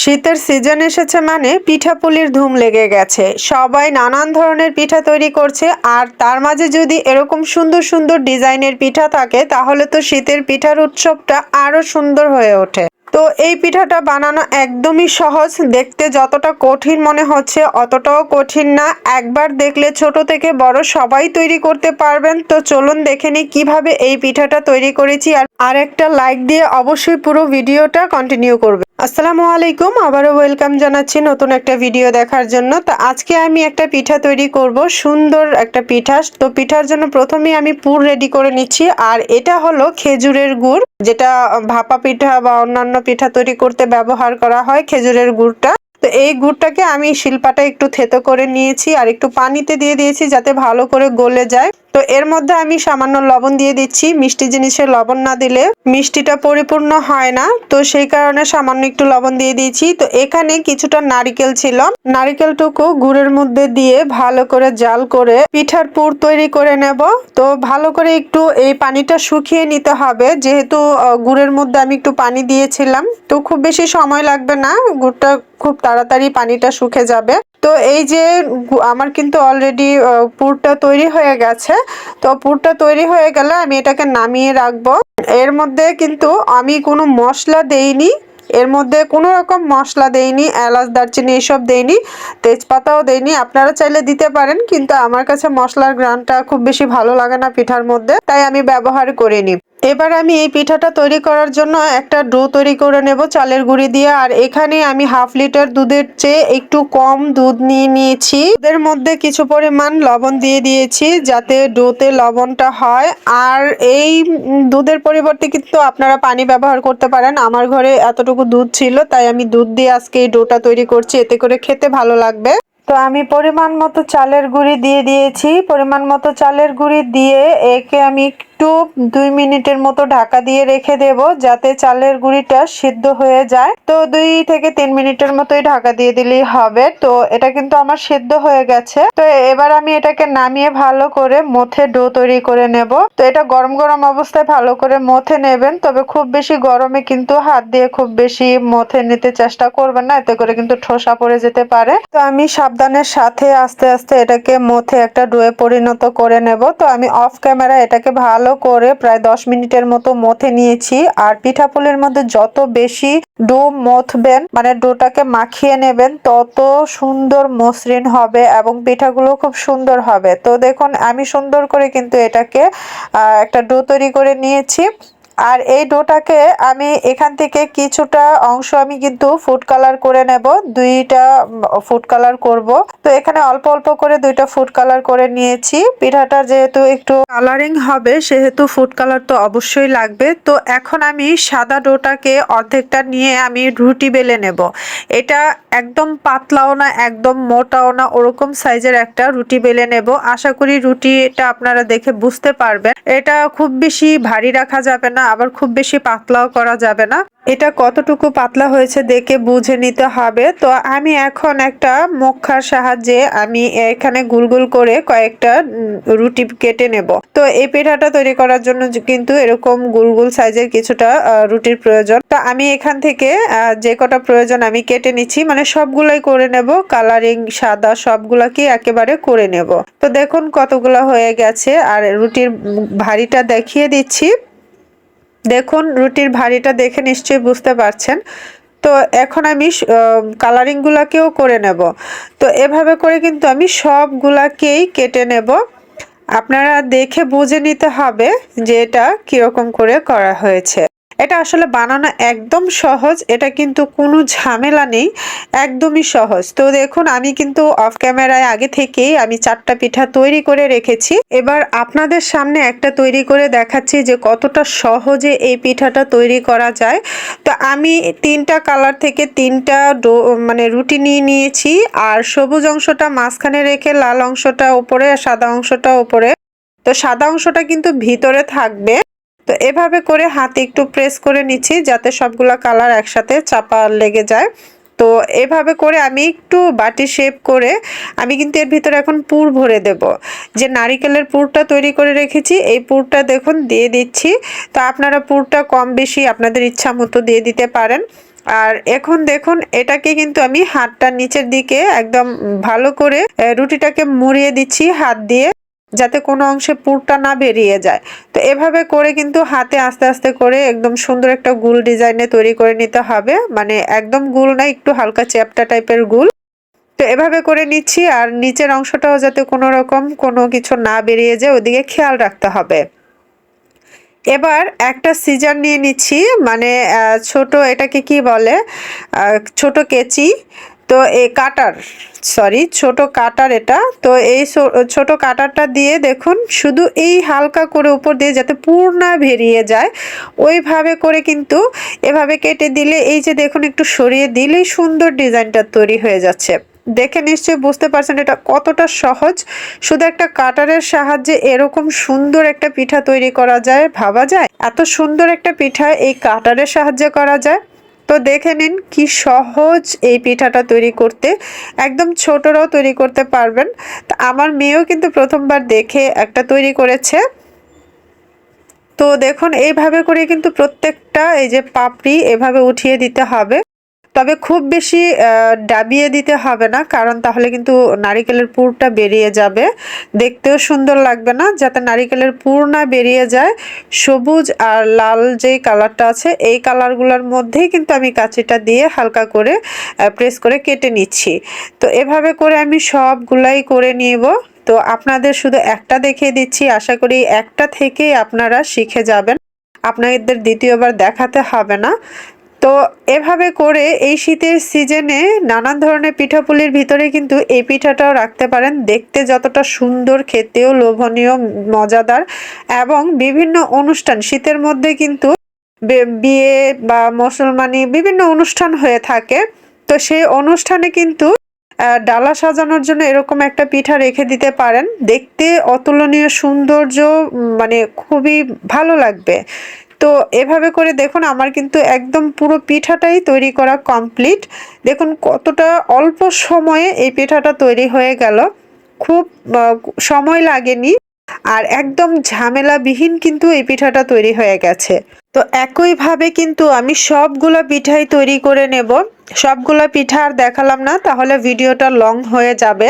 শীতের সিজন এসেছে মানে পিঠাপুলির ধুম লেগে গেছে। সবাই নানান ধরনের পিঠা তৈরি করছে, আর তার মাঝে যদি এরকম সুন্দর সুন্দর ডিজাইনের পিঠা থাকে, তাহলে তো শীতের পিঠার উৎসবটা আরও সুন্দর হয়ে ওঠে। তো এই পিঠাটা বানানো একদমই সহজ, দেখতে যতটা কঠিন মনে হচ্ছে অতটাও কঠিন না। একবার দেখলে ছোট থেকে বড় সবাই তৈরি করতে পারবেন। তো চলুন দেখে নিই কীভাবে এই পিঠাটা তৈরি করেছি, আর আরেকটা লাইক দিয়ে অবশ্যই পুরো ভিডিওটা কন্টিনিউ করবে আসসালামু আলাইকুম, আবারও ওয়েলকাম জানাচ্ছি নতুন একটা ভিডিও দেখার জন্য। তো আজকে আমি একটা পিঠা তৈরি করব, সুন্দর একটা পিঠা। তো পিঠার জন্য প্রথমেই আমি পুর রেডি করে নিচ্ছি, আর এটা হলো খেজুরের গুড়, যেটা ভাপা পিঠা বা অন্যান্য পিঠা তৈরি করতে ব্যবহার করা হয় খেজুরের গুড়টা। তো এই গুড়টাকে আমি শিল্পাটা একটু থেতো করে নিয়েছি, আর একটু পানিতে দিয়ে দিয়েছি যাতে ভালো করে গলে যায়। তো এর মধ্যে আমি সামান্য লবণ দিয়ে দিচ্ছি। মিষ্টি জিনিসে লবণ না দিলে মিষ্টিটা পরিপূর্ণ হয় না। তো সেই কারণে সামান্য একটু লবণ দিয়ে দিয়েছি। তো এখানে কিছুটা নারিকেল ছিল। নারিকেলটুকু গুড়ের মধ্যে দিয়ে ভালো করে জাল করে পিঠার পুর তৈরি করে নেব। তো ভালো করে একটু এই পানিটা শুকিয়ে নিতে হবে। যেহেতু গুড়ের মধ্যে আমি একটু পানি দিয়েছিলাম। তো খুব বেশি সময় লাগবে না। গুড়টা খুব তাড়াতাড়ি পানিটা শুকে যাবে। তো এই যে আমার কিন্তু অলরেডি পুরটা তৈরি হয়ে গেছে। তো পুরটা তৈরি হয়ে গেলে আমি এটাকে নামিয়ে রাখব। এর মধ্যে কিন্তু আমি কোনো মশলা দেইনি। এর মধ্যে কোনো রকম মশলা দেইনি, এলাচ, দারচিনি এসব দেইনি, তেজপাতাও দেইনি। আপনারা চাইলে দিতে পারেন, কিন্তু আমার কাছে মশলার গ্রানটা খুব বেশি ভালো লাগে না পিঠার মধ্যে, তাই আমি ব্যবহার করিনি। এবার আমি এই পিঠাটা তৈরি করার জন্য একটা ডো তৈরি করে নেব চালের গুঁড়ি দিয়ে, আর এখানে আমি হাফ লিটার দুধের চেয়ে একটু কম দুধ নিয়ে নিয়েছি। দুধের মধ্যে কিছু পরিমাণ লবণ দিয়ে দিয়েছি যাতে ডোতে লবণটা হয়, আর এই দুধের পরিবর্তে কিন্তু আপনারা পানি ব্যবহার করতে পারেন। আমার ঘরে এতটুকু দুধ ছিল, তাই আমি দুধ দিয়ে আজকে এই ডোটা তৈরি করছি, এতে করে খেতে ভালো লাগবে। তো আমি পরিমাণ মতো চালের গুঁড়ি দিয়ে দিয়েছি। পরিমাণ মতো চালের গুঁড়ি দিয়ে একে আমি একটু দুই মিনিটের মতো ঢাকা দিয়ে রেখে দেব, যাতে চালের গুঁড়িটা সিদ্ধ হয়ে যায়। তো দুই থেকে তিন মিনিটের মতোই ঢাকা দিয়ে দিলেই হবে। তো এটা কিন্তু আমার সিদ্ধ হয়ে গেছে। তো এবার আমি এটাকে নামিয়ে ভালো করে মথে ডো তৈরি করে নেব। তো এটা গরম গরম অবস্থায় ভালো করে মথে নেবেন, তবে খুব বেশি গরমে কিন্তু হাত দিয়ে খুব বেশি মথে নিতে চেষ্টা করবেন না, এতে করে কিন্তু ঠোসা পড়ে যেতে পারে। তো আমি সাবধানের সাথে আস্তে আস্তে এটাকে মথে একটা ডোয়ে পরিণত করে নেব। তো আমি অফ ক্যামেরা এটাকে ভালো করে প্রায় দশ মিনিটের মতো মথে নিয়েছি। আর পিঠাপুলির মধ্যে যত বেশি ডো মথবেন মানে ডোটাকে মাখিয়ে নেবেন, তত সুন্দর মসৃণ হবে এবং পিঠাগুলো খুব সুন্দর হবে। তো দেখুন, আমি সুন্দর করে কিন্তু এটাকে একটা ডো তৈরি করে নিয়েছি। আর এই ডোটাকে আমি এখান থেকে কিছুটা অংশ আমি কিন্তু ফুড কালার করে নেব, দুইটা ফুড কালার করব। তো এখানে অল্প অল্প করে দুইটা ফুড কালার করে নিয়েছি। পিঠাটা যেহেতু একটু কালারিং হবে, সেহেতু ফুড কালার তো অবশ্যই লাগবে। তো এখন আমি সাদা ডোটাকে অর্ধেকটা নিয়ে আমি রুটি বেলে নেব। এটা একদম পাতলাও না, একদম মোটাও না, ওরকম সাইজের একটা রুটি বেলে নেব। আশা করি রুটিটা আপনারা দেখে বুঝতে পারবেন। এটা খুব বেশি ভারী রাখা যাবে না আবার খুব বেশি পাতলাও করা যাবে না। এটা কতটুকু পাতলা হয়েছে দেখে বুঝে নিতে হবে। তো আমি এখন একটা মুখার সাহায্যে আমি এখানে গুল গুল করে কয়েকটা রুটি কেটে নেব। তো এই পিঠাটা তৈরি করার জন্য কিন্তু এরকম গুল গুল সাইজের কিছুটা রুটির প্রয়োজন। তো আমি এখান থেকে যে কটা প্রয়োজন আমি কেটে নিচ্ছি মানে সবগুলাই করে নেব। কালারিং, সাদা সবগুলাকে একেবারে করে নেব। তো দেখুন কতগুলো হয়ে গেছে। আর রুটির ভারীটা দেখিয়ে দিচ্ছি। দেখুন, রুটির ভারীটা দেখে নিশ্চয়ই বুঝতে পারছেন। তো এখন আমি কালারিংগুলোকেও করে নেব। তো এভাবে করে কিন্তু আমি সবগুলাকেই কেটে নেব। আপনারা দেখে বুঝে নিতে হবে যে এটা কীরকম করে করা হয়েছে। এটা আসলে বানানো একদম সহজ, এটা কিন্তু কোনো ঝামেলা নেই, একদমই সহজ। তো দেখুন, আমি কিন্তু অফ ক্যামেরায় আগে থেকেই আমি চারটা পিঠা তৈরি করে রেখেছি। এবার আপনাদের সামনে একটা তৈরি করে দেখাচ্ছি যে কতটা সহজে এই পিঠাটা তৈরি করা যায়। তো আমি তিনটা কালার থেকে তিনটা ডো মানে রুটি নিয়ে নিয়েছি, আর সবুজ অংশটা মাঝখানে রেখে লাল অংশটা ওপরে আর সাদা অংশটা ওপরে। তো সাদা অংশটা কিন্তু ভিতরে থাকবে। তো এভাবে করে হাতে একটু প্রেস করে নিচ্ছি যাতে সবগুলা কালার একসাথে চাপা লেগে যায়। তো এভাবে করে আমি একটু বাটি শেপ করে আমি কিন্তু এর ভিতরে এখন পুর ভরে দেব। যে নারিকেলের পুরটা তৈরি করে রেখেছি, এই পুরটা দেখুন দিয়ে দিচ্ছি। তো আপনারা পুরটা কম বেশি আপনাদের ইচ্ছা মতো দিয়ে দিতে পারেন। আর এখন দেখুন, এটাকে কিন্তু আমি হাতটা নিচের দিকে একদম ভালো করে রুটিটাকে মুড়িয়ে দিচ্ছি হাত দিয়ে। যাতে কোনো অংশে পুরটা না বেরিয়ে যায়। তো এভাবে করে কিন্তু হাতে আস্তে আস্তে করে একদম সুন্দর একটা গুল ডিজাইনে তৈরি করে নিতে হবে। মানে একদম গুল না, একটু হালকা চ্যাপটা টাইপের গুল। তো এভাবে করে নিচ্ছি আর নিচের অংশটাও যাতে কোনো রকম কোনো কিছু না বেরিয়ে যায়, ওদিকে খেয়াল রাখতে হবে। এবার একটা সিজার নিয়ে নিচ্ছি। মানে ছোট এটাকে কি বলে? ছোট কেচি। তো এই কাটার সরি ছোট কাটার এটা। তো এই ছোট কাটারটা দিয়ে দেখুন, শুধু এই হালকা করে উপর দিয়ে যাতে পূর্ণ বেরিয়ে যায়, ওইভাবে করে কিন্তু এভাবে কেটে দিলে, এই যে দেখুন, একটু সরিয়ে দিলেই সুন্দর ডিজাইনটা তৈরি হয়ে যাচ্ছে। দেখে নিশ্চয়ই বুঝতে পারছেন এটা কতটা সহজ। শুধু একটা কাটারের সাহায্যে এরকম সুন্দর একটা পিঠা তৈরি করা যায়, ভাবা যায়? এত সুন্দর একটা পিঠা এই কাটারের সাহায্যে করা যায়। তো দেখে নিন কি সহজ এই পিঠাটা তৈরি করতে, একদম ছোটরাও তৈরি করতে পারবেন। তা আমার মেয়েও কিন্তু প্রথমবার দেখে একটা তৈরি করেছে। তো দেখুন, এইভাবে করে কিন্তু প্রত্যেকটা এই যে পাপড়ি এভাবে উঠিয়ে দিতে হবে। তবে খুব বেশি ডাবিয়ে দিতে হবে না, কারণ তাহলে কিন্তু নারিকেলের পুরটা বেরিয়ে যাবে। দেখতেও সুন্দর লাগবে না, যাতে নারিকেলের পুর না বেরিয়ে যায়। সবুজ আর লাল যেই কালারটা আছে, এই কালারগুলোর মধ্যেই কিন্তু আমি কাঁচিটা দিয়ে হালকা করে প্রেস করে কেটে নিচ্ছি। তো এভাবে করে আমি সবগুলাই করে নিব। তো আপনাদের শুধু একটা দেখিয়ে দিচ্ছি, আশা করি একটা থেকেই আপনারা শিখে যাবেন। আপনাদের দ্বিতীয়বার দেখাতে হবে না। তো এভাবে করে এই শীতের সিজনে নানান ধরনের পিঠাপুলির ভিতরে কিন্তু এই পিঠাটাও রাখতে পারেন। দেখতে যতটা সুন্দর, খেতেও লোভনীয়, মজাদার এবং বিভিন্ন অনুষ্ঠান, শীতের মধ্যে কিন্তু বিয়ে বা মুসলমানি বিভিন্ন অনুষ্ঠান হয়ে থাকে। তো সেই অনুষ্ঠানে কিন্তু ডালা সাজানোর জন্য এরকম একটা পিঠা রেখে দিতে পারেন। দেখতে অতুলনীয় সৌন্দর্য মানে খুবই ভালো লাগবে। তো এভাবে করে দেখুন আমার কিন্তু একদম পুরো পিঠাটাই তৈরি করা কমপ্লিট দেখুন কতটা অল্প সময়ে এই পিঠাটা তৈরি হয়ে গেল। খুব সময় লাগেনি আর একদম ঝামেলাবিহীন কিন্তু এই পিঠাটা তৈরি হয়ে গেছে। তো একইভাবে কিন্তু আমি সবগুলা পিঠাই তৈরি করে নেব। সবগুলা পিঠা আর দেখালাম না, তাহলে ভিডিওটা লং হয়ে যাবে।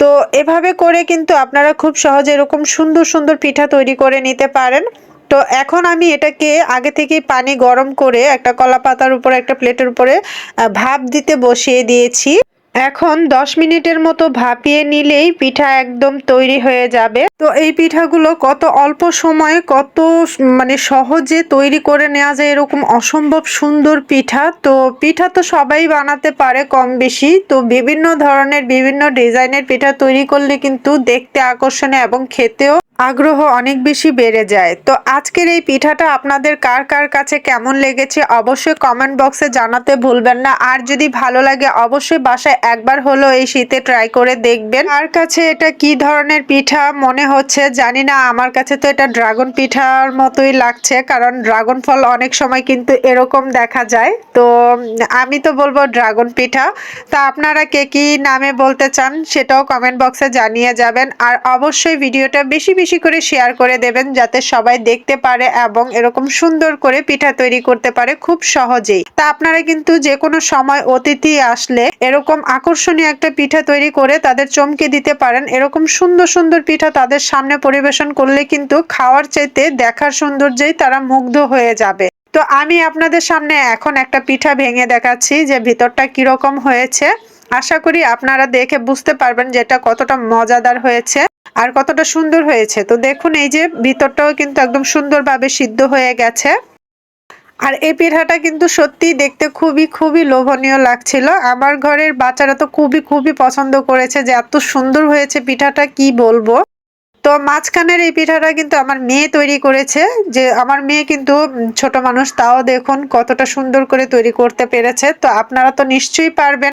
তো এভাবে করে কিন্তু আপনারা খুব সহজে এরকম সুন্দর সুন্দর পিঠা তৈরি করে নিতে পারেন। তো এখন আমি এটাকে আগে থেকে পানি গরম করে একটা কলা পাতার উপরে, একটা প্লেটের উপরে ভাপ দিতে বসিয়ে দিয়েছি। এখন দশ মিনিটের মতো ভাপিয়ে নিলেই পিঠা একদম তৈরি হয়ে যাবে। তো এই পিঠাগুলো কত অল্প সময়ে কত মানে সহজে তৈরি করে নেওয়া যায় এরকম অসম্ভব সুন্দর পিঠা। তো পিঠা তো সবাই বানাতে পারে কম বেশি। তো বিভিন্ন ধরনের, বিভিন্ন ডিজাইনের পিঠা তৈরি করলে কিন্তু দেখতে আকর্ষণীয় এবং খেতেও আগ্রহ অনেক বেশি বেড়ে যায়। তো আজকের এই পিঠাটা আপনাদের কার কার কাছে কেমন লেগেছে অবশ্যই কমেন্ট বক্সে জানাতে ভুলবেন না। আর যদি ভালো লাগে অবশ্যই বাসায় একবার হলো এই শীতে ট্রাই করে দেখবেন। আর কাছে এটা কি ধরনের পিঠা মনে হচ্ছে জানি না, আমার কাছে তো এটা ড্রাগন পিঠার মতোই লাগছে, কারণ ড্রাগন ফল অনেক সময় কিন্তু এরকম দেখা যায়। তো আমি তো বলব ড্রাগন পিঠা। তা আপনারা কে কি নামে বলতে চান সেটাও কমেন্ট বক্সে জানিয়ে যাবেন। আর অবশ্যই ভিডিওটা বেশি বেশি করে শেয়ার করে দেবেন যাতে সবাই দেখতে পারে এবং এরকম সুন্দর করে পিঠা তৈরি করতে পারে খুব সহজেই। তা আপনারা কিন্তু যে কোনো সময় অতিথি আসলে এরকম আকর্ষণীয় একটা পিঠা তৈরি করে তাদের চমকে দিতে পারেন। এরকম সুন্দর সুন্দর পিঠা তাদের সামনে পরিবেশন করলে কিন্তু খাওয়ার চাইতে দেখার সৌন্দর্যেই তারা মুগ্ধ হয়ে যাবে। তো আমি আপনাদের সামনে এখন একটা পিঠা ভেঙে দেখাচ্ছি যে ভিতরটা কীরকম হয়েছে। আশা করি আপনারা দেখে বুঝতে পারবেন যে এটা কতটা মজাদার হয়েছে আর কতটা সুন্দর হয়েছে। তো দেখুন, এই যে ভিতরটাও কিন্তু একদম সুন্দরভাবে সিদ্ধ হয়ে গেছে। আর এই পিঠাটা কিন্তু সত্যি দেখতে খুবই খুবই লোভনীয় লাগছিল। আমার ঘরের বাচ্চারা তো খুবই খুবই পছন্দ করেছে যে এত সুন্দর হয়েছে পিঠাটা, কি বলব? তো মাঝখানের এই পিঠাটা কিন্তু আমার মেয়ে তৈরি করেছে, যে আমার মেয়ে কিন্তু ছোট মানুষ, তাও দেখুন কতটা সুন্দর করে তৈরি করতে পেরেছে। তো আপনারা তো নিশ্চয়ই পারবেন।